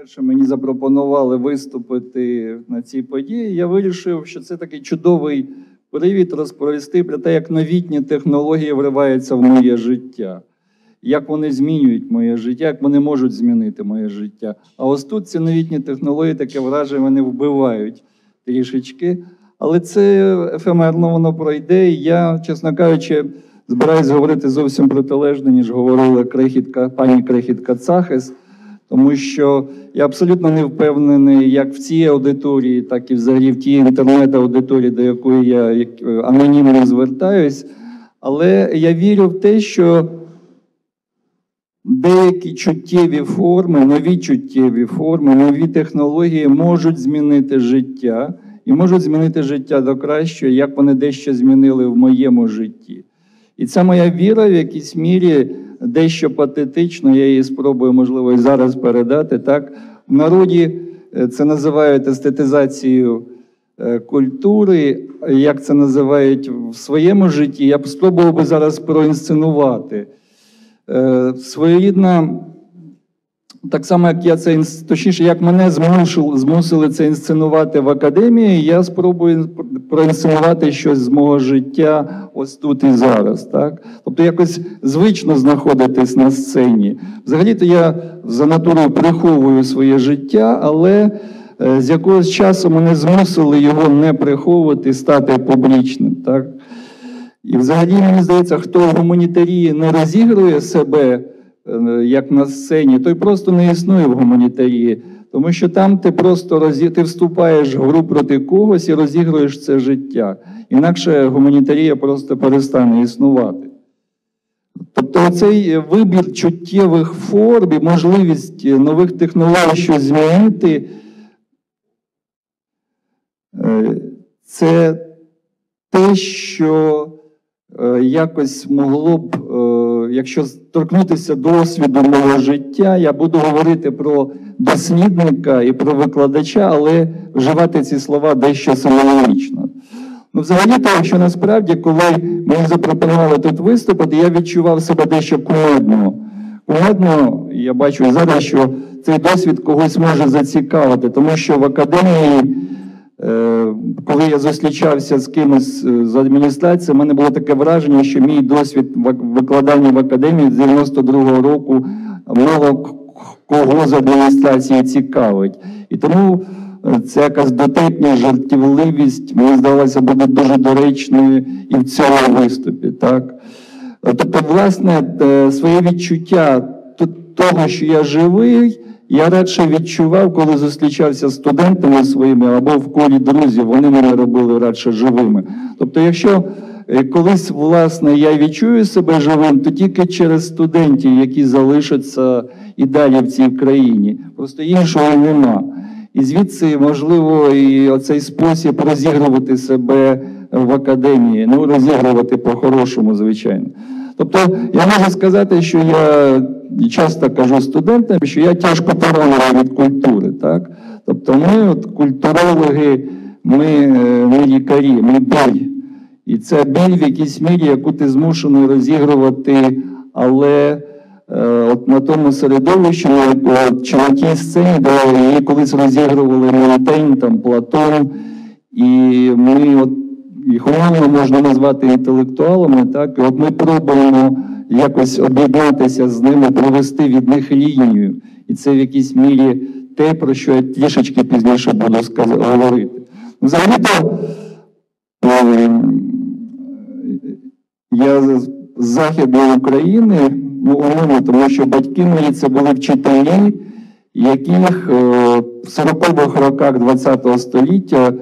Перше мені запропонували виступити на цій події. Я вирішив, що це такий чудовий привід розповісти про те, як новітні технології вриваються в моє життя, як вони змінюють моє життя, як вони можуть змінити моє життя. А ось тут ці новітні технології таке враження вони вбивають трішечки. Але це ефемерно воно пройде. І я, чесно кажучи, збираюсь говорити зовсім протилежне, ніж говорила крихітка, пані Крихітка Цахес. Тому що я абсолютно не впевнений, як в цій аудиторії, так і взагалі в тій інтернет-аудиторії, до якої я е, анонімно звертаюсь. Але я вірю в те, що деякі чуттєві форми, нові чуттєві форми, нові технології можуть змінити життя і можуть змінити життя до кращого, як вони дещо змінили в моєму житті. І ця моя віра в якійсь мірі дещо патетично, я її спробую, можливо, і зараз передати. Так? В народі е, це називають естетизацією е, культури, як це називають в своєму житті. Я б спробував би зараз проінсценувати. Е, своєрідна так само, як я це точніше, як мене змусили, змусили це інсценувати в академії, я спробую проінсценувати щось з мого життя ось тут і зараз. Так? Тобто якось звично знаходитись на сцені. Взагалі-то я за натурою приховую своє життя, але е, з якогось часу мене змусили його не приховувати, стати публічним. Так? І взагалі, мені здається, хто в гуманітарії не розігрує себе. Е, як на сцені, той просто не існує в гуманітарії, тому що там ти просто розі... ти вступаєш в гру проти когось і розігруєш це життя. Інакше гуманітарія просто перестане існувати. Тобто цей вибір чуттєвих форм і можливість нових технологій щось змінити, е, це те, що Е, якось могло б, е, якщо торкнутися досвіду мого життя, я буду говорити про дослідника і про викладача, але вживати ці слова дещо символічно. Ну, взагалі, то, якщо насправді, коли мені запропонували тут виступити, я відчував себе дещо кумедно. Кумедно, я бачу зараз, що цей досвід когось може зацікавити, тому що в академії. Е, коли я зустрічався з кимось е, з адміністрації, в мене було таке враження, що мій досвід викладання в академії з 92-го року мало кого з адміністрації цікавить. І тому е, це якась дотепність, жартівливість, мені здалося, буде дуже доречною і в цьому виступі. Так? Тобто, власне, своє відчуття того, що я живий. Я радше відчував, коли зустрічався з студентами своїми або в колі друзів, вони мене робили радше живими. Тобто, якщо е, колись, власне, я відчую себе живим, то тільки через студентів, які залишаться і далі в цій країні. Просто іншого нема. І звідси, можливо, і оцей спосіб розігрувати себе в академії, ну розігрувати по-хорошому, звичайно. Тобто, я можу сказати, що я часто кажу студентам, що я тяжко поранений від культури. Так? Тобто ми, от, культурологи, ми не лікарі, ми біль. І це біль в якійсь мірі, яку ти змушений розігрувати, але е, от на тому середовищі, чи на тій сцені, де її колись розігрували Монтень, там, Платон, і ми от їх можна назвати інтелектуалами, так, і от ми пробуємо якось об'єднатися з ними, провести від них лінію. І це в якійсь мірі те, про що я трішечки пізніше буду говорити. Взагалі-то ем, я з Західної України, ну, умовно, тому що батьки мої це були вчителі, яких е, в 40-х роках ХХ століття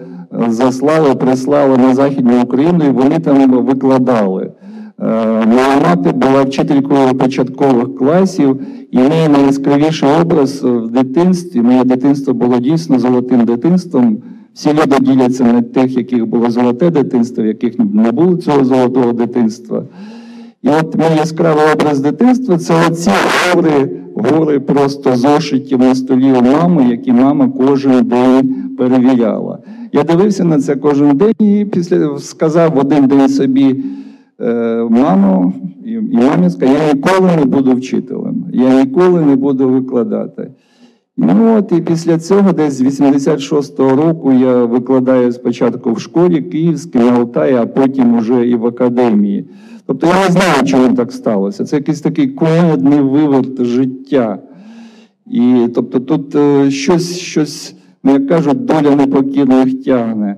заслали, прислали на Західну Україну, і вони там викладали. Е, моя мати була вчителькою початкових класів, і неї найяскравіший образ в дитинстві. Моє дитинство було дійсно золотим дитинством. Всі люди діляться на тих, яких було золоте дитинство, в яких не було цього золотого дитинства. І от мій яскравий образ дитинства це оці гори, гори просто зошитів на столі у мами, які мама кожен день перевіряла. Я дивився на це кожен день і після сказав один день собі. Е, маму і мамі сказав, я ніколи не буду вчителем, я ніколи не буду викладати. Ну от і після цього, десь з 86-го року, я викладаю спочатку в школі Київській, на Алтаї, а потім уже і в академії. Тобто я не знаю, чому так сталося. Це якийсь такий кумедний виверт життя. І тобто тут е, щось, щось, ну як кажуть, доля непокірних тягне.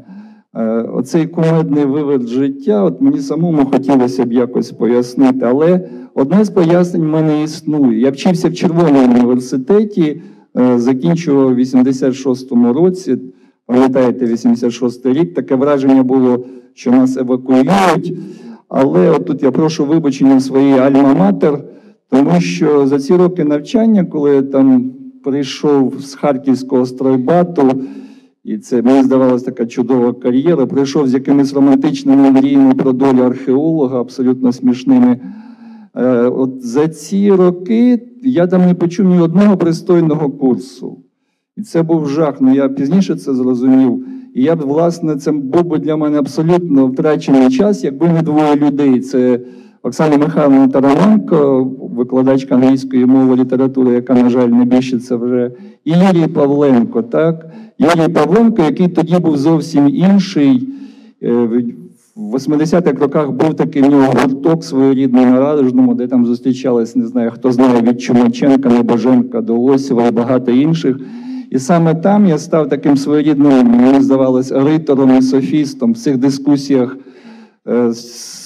Е, оцей кумедний виверт життя, от мені самому хотілося б якось пояснити, але одне з пояснень в мене існує. Я вчився в Червоному університеті, е, закінчував у 86-му році. Пам'ятаєте, 86-й рік таке враження було, що нас евакуюють. Але от тут я прошу вибачення своєї альма-матер, тому що за ці роки навчання, коли там прийшов з Харківського стройбату, і це мені здавалася така чудова кар'єра, прийшов з якимись романтичними мріями про долю археолога, абсолютно смішними. Е, от За ці роки я там не почув ні одного пристойного курсу. І це був жах. Ну я пізніше це зрозумів. І я б, власне, це був би для мене абсолютно втрачений час, якби не двоє людей. Це Оксана Михайловна Тараненко, викладачка англійської мови літератури, яка, на жаль, не більше це вже, і Юрій Павленко. так? Юрій Павленко, який тоді був зовсім інший. Е, в 80-х роках був такий в нього гурток своєрідний на Радужному, де там зустрічались, не знаю, хто знає від Чумаченка, Небоженка до Лосєва і багато інших. І саме там я став таким своєрідним, мені здавалось, ритором і софістом в цих дискусіях е, з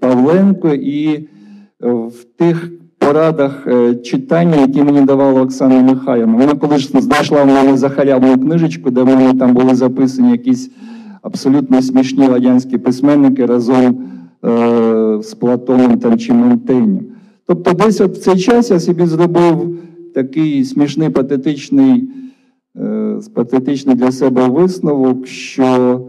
Павленко і е, в тих порадах е, читання, які мені давала Оксана Михайлівна. Вона колись знайшла в мене захалявну книжечку, де в мене там були записані якісь абсолютно смішні радянські письменники разом е, з Платоном там, чи Монтенем. Тобто, десь от в цей час я собі зробив такий смішний патетичний. Патетичний для себе висновок, що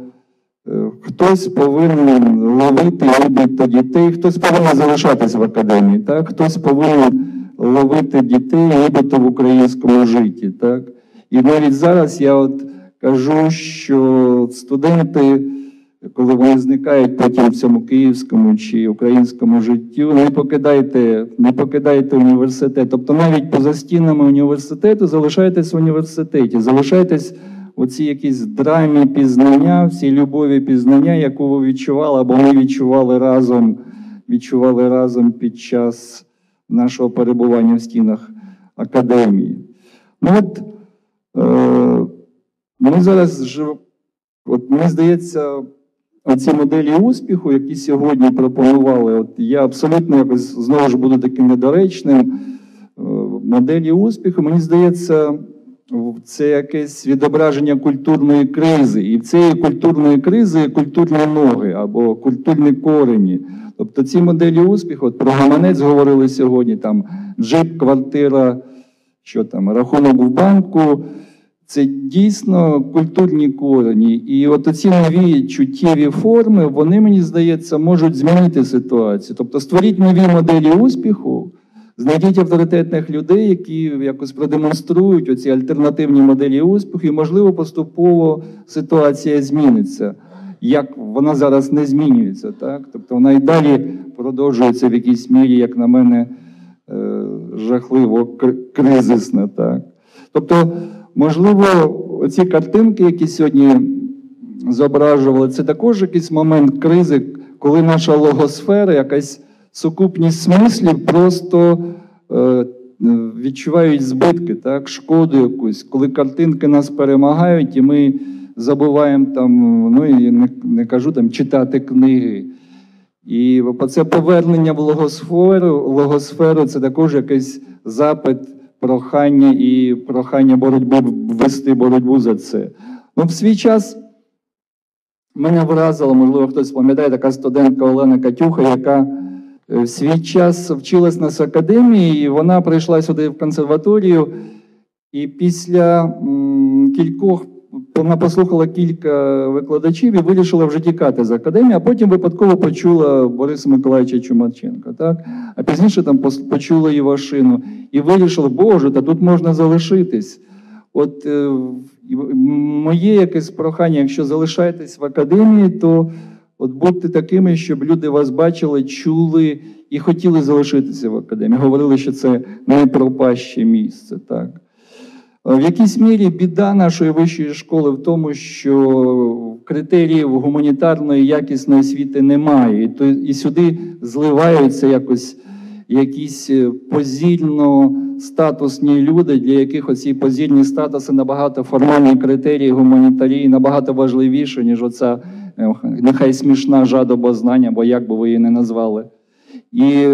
хтось повинен ловити нібито дітей, хтось повинен залишатись в академії, так? хтось повинен ловити дітей нібито в українському житті. Так? І навіть зараз я от кажу, що студенти коли вони зникають потім в цьому київському чи українському життю, не покидайте, не покидайте університет. Тобто навіть поза стінами університету залишайтесь в університеті, залишайтесь у цій якійсь драмі пізнання, в цій любові пізнання, яку ви відчували, або ми відчували разом, відчували разом під час нашого перебування в стінах академії. Ну от е, ми зараз живемо. От мені здається, ці моделі успіху, які сьогодні пропонували, от я абсолютно якось знову ж буду таким недоречним. Е, моделі успіху, мені здається, це якесь відображення культурної кризи. І в цієї культурної кризи культурні ноги або культурні корені. Тобто ці моделі успіху, от про гаманець говорили сьогодні, там джип, квартира, що там, рахунок в банку. Це дійсно культурні корені. І от ці нові чуттєві форми, вони, мені здається, можуть змінити ситуацію. Тобто створіть нові моделі успіху, знайдіть авторитетних людей, які якось продемонструють оці альтернативні моделі успіху, і, можливо, поступово ситуація зміниться. Як вона зараз не змінюється, так? Тобто вона і далі продовжується в якійсь мірі, як на мене, е, жахливо кризисна. Так? Тобто. Можливо, ці картинки, які сьогодні зображували, це також якийсь момент кризи, коли наша логосфера, якась сукупність смислів, просто е, відчувають збитки, так, шкоду якусь, коли картинки нас перемагають, і ми забуваємо там, ну і не, не кажу там читати книги. І це повернення в логосферу, логосферу це також якийсь запит прохання і прохання боротьби вести боротьбу за це. Ну, в свій час мене вразило, можливо, хтось пам'ятає, така студентка Олена Катюха, яка е, в свій час вчилась нас в академії, і вона прийшла сюди в консерваторію, і після кількох вона послухала кілька викладачів і вирішила вже тікати з академії, а потім випадково почула Бориса Миколаївича Чумаченка. Так? А пізніше там почула Івашину і вирішила, Боже, та тут можна залишитись. От е, моє якесь прохання, якщо залишаєтесь в академії, то от будьте такими, щоб люди вас бачили, чули і хотіли залишитися в академії. Говорили, що це найпропаще місце. так. В якійсь мірі біда нашої вищої школи в тому, що критеріїв гуманітарної якісної освіти немає. І, сюди зливаються якось якісь е, позільно статусні люди, для яких оці позільні статуси набагато формальні критерії гуманітарії набагато важливіше, ніж оця нехай смішна жадоба знання, бо як би ви її не назвали. І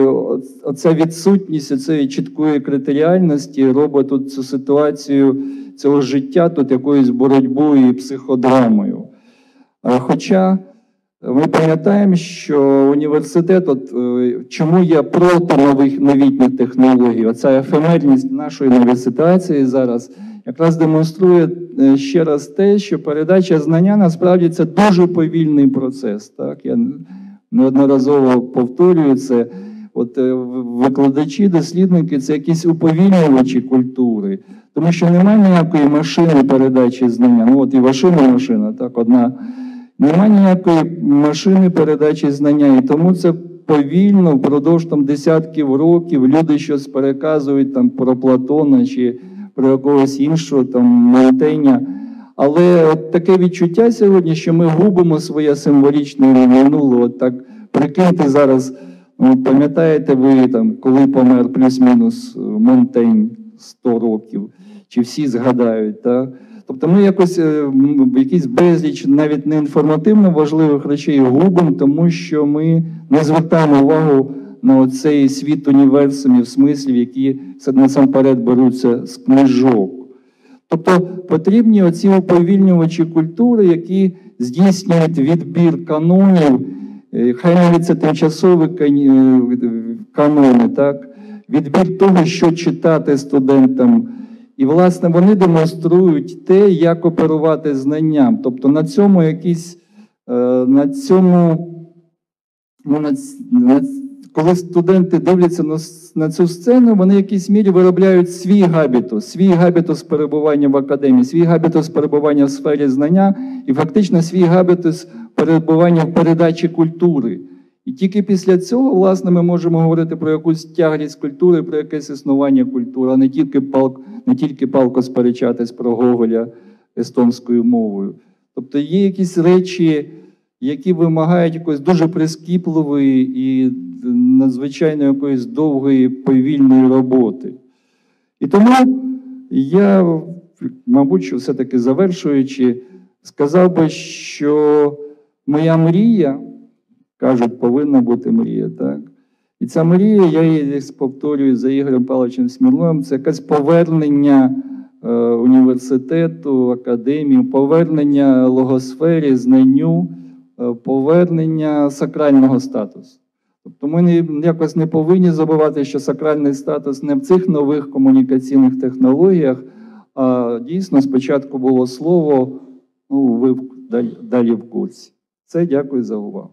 оця відсутність цієї чіткої критеріальності робить тут цю ситуацію цього життя тут якоюсь боротьбою і психодрамою. Хоча ми пам'ятаємо, що університет, от, е, чому я проти нових новітніх технологій, оця ефемерність нашої університації зараз якраз демонструє е, ще раз те, що передача знання насправді це дуже повільний процес. Так? Я неодноразово повторюю це. От е, викладачі, дослідники це якісь уповільнювачі культури, тому що немає ніякої машини передачі знання. Ну от і вашина машина, так, одна. Немає ніякої машини передачі знання. І тому це повільно, впродовж там, десятків років люди щось переказують там, про Платона чи про якогось іншого там Монтеня. Але от таке відчуття сьогодні, що ми губимо своє символічне минуле. От так прикиньте зараз. Ну, Пам'ятаєте ви, там, коли помер плюс-мінус Монтень 100 років, чи всі згадають? Так? Тобто ми якось е, якийсь безліч навіть не інформативно важливих речей губимо, тому що ми не звертаємо увагу на цей світ універсумів, смислів, які насамперед беруться з книжок. Тобто потрібні оці уповільнювачі культури, які здійснюють відбір канонів. Е, хай навіть це тимчасові е, канони, так? відбір того, що читати студентам. І, власне, вони демонструють те, як оперувати знанням. Тобто на цьому якісь, е, на цьому, ну, на, на, коли студенти дивляться на, на цю сцену, вони в якійсь мірі виробляють свій габітус, свій габітус перебування в академії, свій габітус перебування в сфері знання і фактично свій габітус перебування в передачі культури. І тільки після цього, власне, ми можемо говорити про якусь тяглість культури, про якесь існування культури, а не тільки палко, не тільки палко сперечатись про Гоголя естонською мовою. Тобто є якісь речі, які вимагають якоїсь дуже прискіпливої і надзвичайно якоїсь довгої повільної роботи. І тому я, мабуть, все-таки завершуючи, сказав би, що моя мрія кажуть, повинна бути мрія. так? І ця мрія, я її повторюю за Ігорем Павловичем Смірловим, це якесь повернення е, університету, академії, повернення логосфері, знанню, е, повернення сакрального статусу. Тобто ми якось не повинні забувати, що сакральний статус не в цих нових комунікаційних технологіях, а дійсно спочатку було слово, ну, ви далі в курсі. Це дякую за увагу.